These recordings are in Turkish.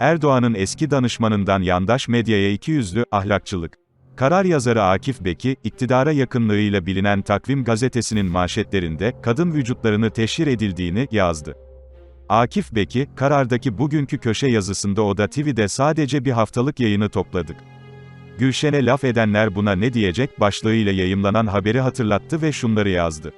Erdoğan'ın eski danışmanından yandaş medyaya ikiyüzlü, ahlakçılık. Karar yazarı Akif Beki, iktidara yakınlığıyla bilinen Takvim gazetesinin manşetlerinde, kadın vücutlarını teşhir edildiğini, yazdı. Akif Beki, karardaki bugünkü köşe yazısında Oda TV'de sadece bir haftalık yayını topladık. Gülşen'e laf edenler buna ne diyecek başlığıyla yayımlanan haberi hatırlattı ve şunları yazdı.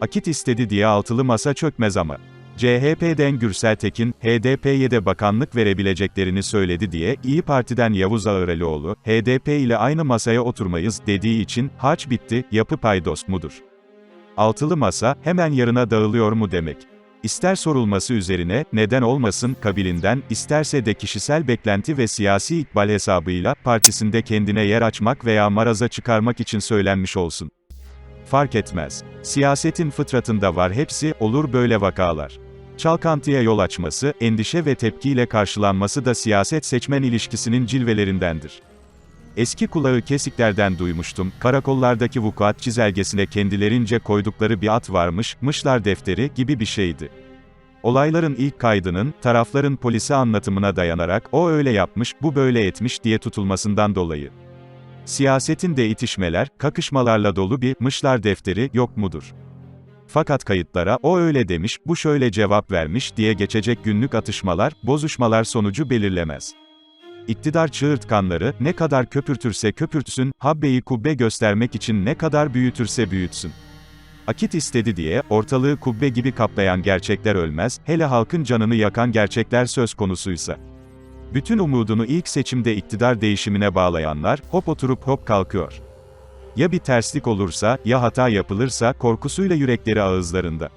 Akit istedi diye altılı masa çökmez ama. CHP'den Gürsel Tekin, HDP'ye de bakanlık verebileceklerini söyledi diye, İyi Parti'den Yavuz Ağıralioğlu, HDP ile aynı masaya oturmayız dediği için, harç bitti, yapı paydos mudur? Altılı masa, hemen yarına dağılıyor mu demek? İster sorulması üzerine, neden olmasın, kabilinden, isterse de kişisel beklenti ve siyasi ikbal hesabıyla, partisinde kendine yer açmak veya maraza çıkarmak için söylenmiş olsun. Fark etmez. Siyasetin fıtratında var hepsi, olur böyle vakalar. Çalkantıya yol açması, endişe ve tepkiyle karşılanması da siyaset seçmen ilişkisinin cilvelerindendir. Eski kulağı kesiklerden duymuştum, karakollardaki vukuat çizelgesine kendilerince koydukları bir at varmış, mışlar defteri gibi bir şeydi. Olayların ilk kaydının, tarafların polise anlatımına dayanarak, o öyle yapmış, bu böyle etmiş diye tutulmasından dolayı. Siyasetin de itişmeler, kakışmalarla dolu bir, mışlar defteri, yok mudur? Fakat kayıtlara, o öyle demiş, bu şöyle cevap vermiş diye geçecek günlük atışmalar, bozuşmalar sonucu belirlemez. İktidar çığırtkanları, ne kadar köpürtürse köpürtsün, habbeyi kubbe göstermek için ne kadar büyütürse büyütsün. Akit istedi diye, ortalığı kubbe gibi kaplayan gerçekler ölmez, hele halkın canını yakan gerçekler söz konusuysa. Bütün umudunu ilk seçimde iktidar değişimine bağlayanlar, hop oturup hop kalkıyor. Ya bir terslik olursa, ya hata yapılırsa, korkusuyla yürekleri ağızlarında.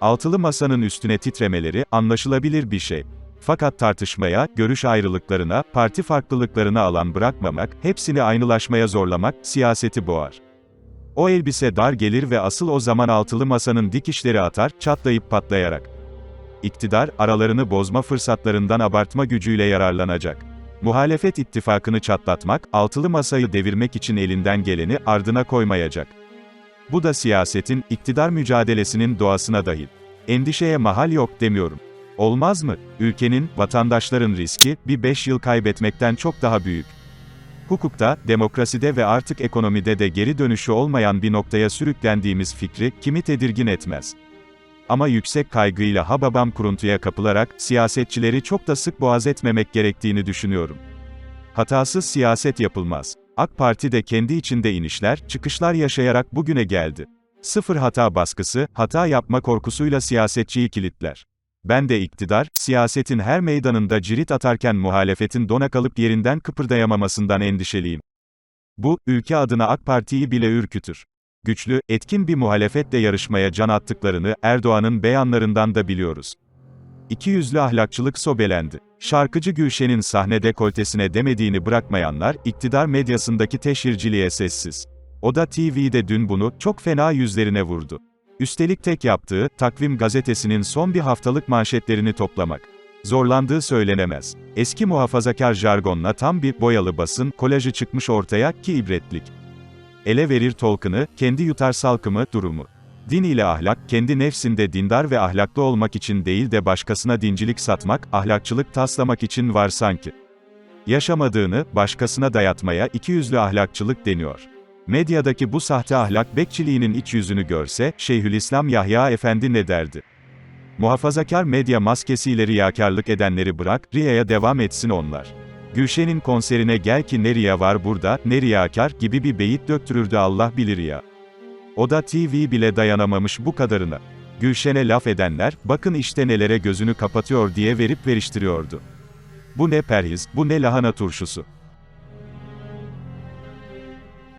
Altılı masanın üstüne titremeleri, anlaşılabilir bir şey. Fakat tartışmaya, görüş ayrılıklarına, parti farklılıklarına alan bırakmamak, hepsini aynılaşmaya zorlamak, siyaseti boğar. O elbise dar gelir ve asıl o zaman altılı masanın dikişleri atar, çatlayıp patlayarak. İktidar, aralarını bozma fırsatlarından abartma gücüyle yararlanacak. Muhalefet ittifakını çatlatmak, altılı masayı devirmek için elinden geleni ardına koymayacak. Bu da siyasetin, iktidar mücadelesinin doğasına dahil. Endişeye mahal yok demiyorum. Olmaz mı? Ülkenin, vatandaşların riski, bir beş yıl kaybetmekten çok daha büyük. Hukukta, demokraside ve artık ekonomide de geri dönüşü olmayan bir noktaya sürüklendiğimiz fikri, kimi tedirgin etmez. Ama yüksek kaygıyla hababam kuruntuya kapılarak, siyasetçileri çok da sık boğaz etmemek gerektiğini düşünüyorum. Hatasız siyaset yapılmaz. AK Parti de kendi içinde inişler, çıkışlar yaşayarak bugüne geldi. Sıfır hata baskısı, hata yapma korkusuyla siyasetçiyi kilitler. Ben de iktidar, siyasetin her meydanında cirit atarken muhalefetin dona kalıp yerinden kıpırdayamamasından endişeliyim. Bu, ülke adına AK Parti'yi bile ürkütür. Güçlü, etkin bir muhalefetle yarışmaya can attıklarını, Erdoğan'ın beyanlarından da biliyoruz. İkiyüzlü ahlakçılık sobelendi. Şarkıcı Gülşen'in sahne dekoltesine demediğini bırakmayanlar, iktidar medyasındaki teşhirciliğe sessiz. O da TV'de dün bunu, çok fena yüzlerine vurdu. Üstelik tek yaptığı, Takvim gazetesinin son bir haftalık manşetlerini toplamak. Zorlandığı söylenemez. Eski muhafazakar jargonla tam bir boyalı basın kolajı çıkmış ortaya ki ibretlik. Ele verir Tolkien'ı, kendi yutar salkımı durumu. Din ile ahlak, kendi nefsinde dindar ve ahlaklı olmak için değil de başkasına dincilik satmak, ahlakçılık taslamak için var sanki. Yaşamadığını, başkasına dayatmaya ikiyüzlü ahlakçılık deniyor. Medyadaki bu sahte ahlak bekçiliğinin iç yüzünü görse, Şeyhülislam Yahya Efendi ne derdi? Muhafazakar medya maskesiyle riyakarlık edenleri bırak, riyaya devam etsin onlar. Gülşen'in konserine gel ki ne riya var burada, ne riyakar gibi bir beyit döktürürdü Allah bilir ya. O da TV bile dayanamamış bu kadarına. Gülşen'e laf edenler, bakın işte nelere gözünü kapatıyor diye verip veriştiriyordu. Bu ne perhiz, bu ne lahana turşusu.